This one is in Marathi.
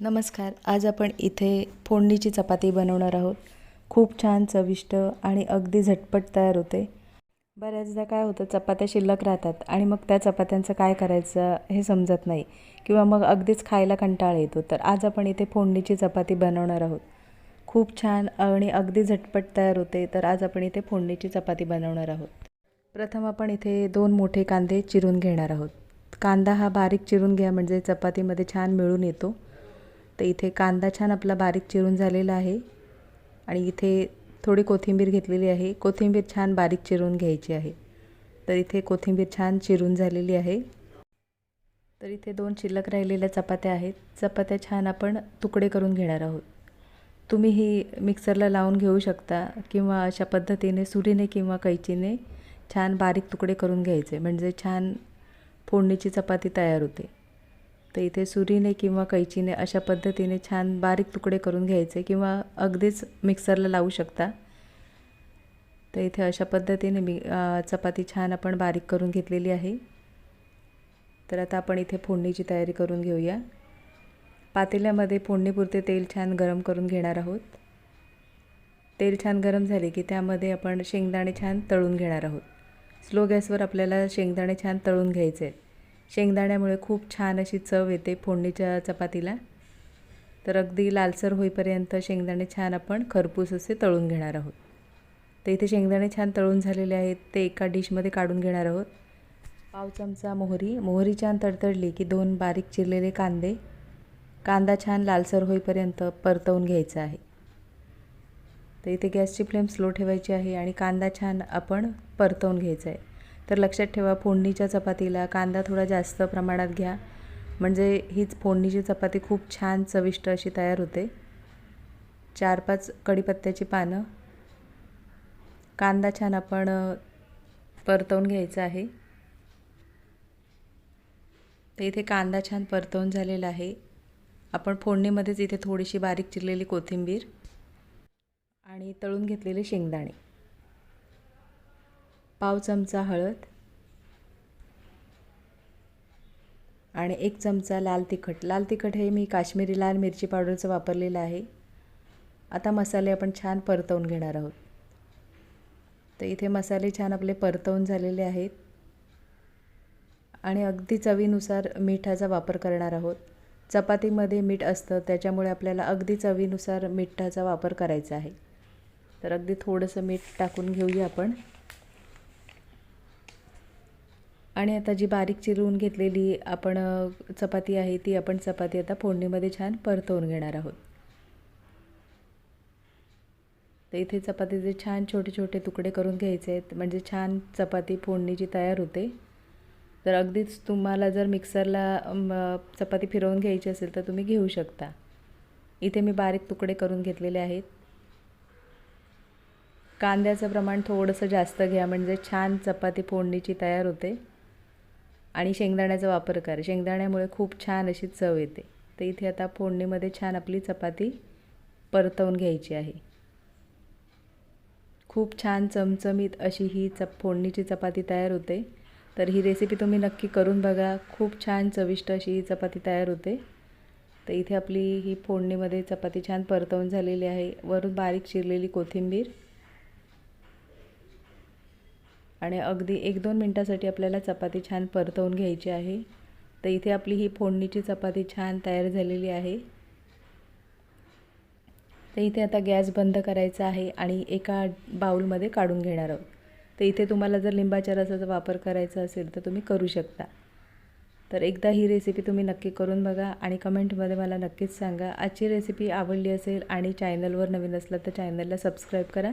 नमस्कार आज आपण इथे फोडणीची चपाती बनवणार आहोत. खूप छान चविष्ट आणि अगदी झटपट तयार होते. बऱ्याचदा काय होतं चपात्या शिल्लक राहतात आणि मग त्या चपात्यांचं काय करायचं हे समजत नाही किंवा मग अगदीच खायला कंटाळा येतो. तर आज आपण इथे फोडणीची चपाती बनवणार आहोत. खूप छान आणि अगदी झटपट तयार होते तर आज आपण इथे फोडणीची चपाती बनवणार आहोत. प्रथम आपण इथे दोन मोठे कांदे चिरून घेणार आहोत. कांदा हा बारीक चिरून घ्या म्हणजे चपातीमध्ये छान मिळून येतो. तर इथे कांदा छान आपला बारीक चिरून झालेला आहे. आणि इथे थोडी कोथिंबीर घेतलेली आहे. कोथिंबीर छान बारीक चिरून घ्यायची आहे. तर इथे कोथिंबीर छान चिरून झालेली आहे. तर इथे दोन शिल्लक राहिलेल्या चपात्या आहेत. चपात्या छान आपण तुकडे करून घेणार आहोत. तुम्ही ही मिक्सरला लावून घेऊ शकता किंवा अशा पद्धतीने सुरीने किंवा कैचीने छान बारीक तुकडे करून घ्यायचे. म्हणजे छान फोडणीची चपाती तयार होते. तर इथे सुरीने किंवा कैचीने अशा पद्धतीने छान बारीक तुकडे करून घ्यायचे किंवा अगदीच मिक्सरला लावू शकता. तर इथे अशा पद्धतीने मी चपाती छान आपण बारीक करून घेतलेली आहे. तर आता आपण इथे फोडणीची तयारी करून घेऊया. पातेल्यामध्ये फोडणीपुरते तेल छान गरम करून घेणार आहोत. तेल छान गरम झाले की त्यामध्ये आपण शेंगदाणे छान तळून घेणार आहोत. स्लो गॅसवर आपल्याला शेंगदाणे छान तळून घ्यायचे आहेत. शेंगदाण्यामुळे खूप छान अशी चव येते फोडणीच्या चपातीला. तर अगदी लालसर होईपर्यंत शेंगदाणे छान आपण खरपूस असे तळून घेणार आहोत. तर इथे शेंगदाणे छान तळून झालेले आहेत ते एका डिशमध्ये काढून घेणार आहोत. पाव चमचा मोहरी मोहरी छान तडतडली की दोन बारीक चिरलेले कांदे. कांदा छान लालसर होईपर्यंत परतवून घ्यायचा आहे. तर इथे गॅसची फ्लेम स्लो ठेवायची आहे आणि कांदा छान आपण परतवून घ्यायचा आहे. तर लक्षात ठेवा फोडणीच्या चपातीला कांदा थोडा जास्त प्रमाणात घ्या. म्हणजे हीच फोडणीची चपाती खूप छान चविष्ट अशी तयार होते. चार पाच कढीपत्त्याची पानं. कांदा छान आपण परतवून घ्यायचा आहे. तर इथे कांदा छान परतवून झालेला आहे. आपण फोडणीमध्येच इथे थोडीशी बारीक चिरलेली कोथिंबीर आणि तळून घेतलेले शेंगदाणे. पाव चमचा हळद आणि एक चमचा लाल तिखट. लाल तिखट हे मी काश्मीरी लाल मिरची पावडरचं वापरलेलं आहे. आता मसाले आपण छान परतवून घेणार आहोत. तर इथे मसाले छान आपले परतवून झालेले आहेत. आणि अगदी चवीनुसार मिठाचा वापर करणार आहोत. चपातीमध्ये मीठ असतं त्याच्यामुळे आपल्याला अगदी चवीनुसार मिठाचा वापर करायचा आहे. तर अगदी थोडंसं मीठ टाकून घेऊया आपण. आणि आता जी बारीक चिरून घेतलेली आपण चपाती आहे ती आपण चपाती आता फोडणीमध्ये छान परतवून घेणार आहोत. तर इथे चपातीचे छान छोटे छोटे तुकडे करून घ्यायचे आहेत. म्हणजे छान चपाती फोडणीची तयार होते. तर अगदीच तुम्हाला जर मिक्सरला चपाती फिरवून घ्यायची असेल तर तुम्ही घेऊ शकता. इथे मी बारीक तुकडे करून घेतलेले आहेत. कांद्याचं प्रमाण थोडंसं जास्त घ्या म्हणजे छान चपाती फोडणीची तयार होते. आणि शेंगदाण्याचा वापर कर. शेंगदाण्यामुळे खूप छान अशी चव येते. तर इथे आता फोडणीमध्ये छान आपली चपाती परतवून घ्यायची आहे. खूप छान चमचमीत अशी ही चप फोडणीची चपाती तयार होते. तर ही रेसिपी तुम्ही नक्की करून बघा. खूप छान चविष्ट अशी ही चपाती तयार होते. तर इथे आपली ही फोडणीमध्ये चपाती छान परतवून झालेली आहे. वरून बारीक चिरलेली कोथिंबीर. आणि अगदी एक दोन मिनटासाठी आपल्याला चपाती छान परतवून घ्यायची आहे. तर इथे आपली ही फोडणीची चपाती छान तयार झालेली आहे. तर इथे आता गॅस बंद करायचा आहे आणि एका बाऊलमध्ये काढून घेणार आहोत. तर इथे तुम्हाला जर लिंबाच्या रसाचा वापर करायचा असेल तर तुम्ही करू शकता. तर एकदा ही रेसिपी तुम्ही नक्की करून बघा आणि कमेंटमध्ये मला नक्कीच सांगा. आजची रेसिपी आवडली असेल आणि चॅनलवर नवीन असलं तर चॅनलला सबस्क्राईब करा.